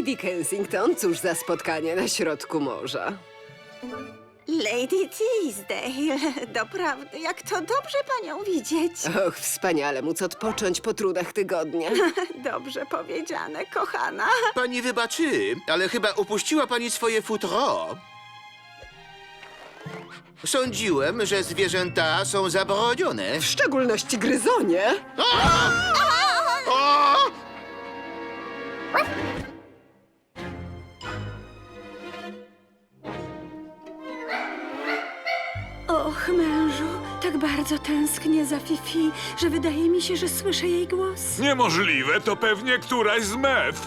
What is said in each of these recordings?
Lady Kensington, cóż za spotkanie na środku morza. Lady Teasdale, doprawdy, jak to dobrze panią widzieć. Och, wspaniale móc odpocząć po trudach tygodnia. Dobrze powiedziane, kochana. Pani wybaczy, ale chyba upuściła pani swoje futro. Sądziłem, że zwierzęta są zabronione. W szczególności gryzonie. O! Och, mężu, tak bardzo tęsknię za Fifi, że wydaje mi się, że słyszę jej głos. Niemożliwe, to pewnie któraś z mew.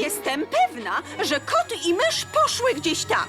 Jestem pewna, że kot i mysz poszły gdzieś tam.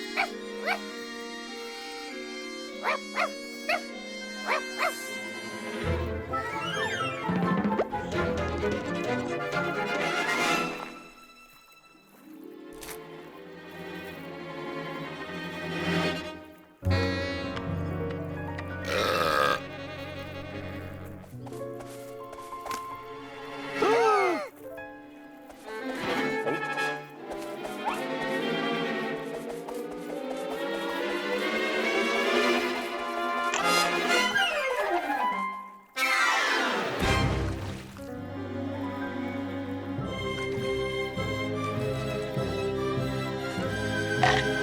Yeah.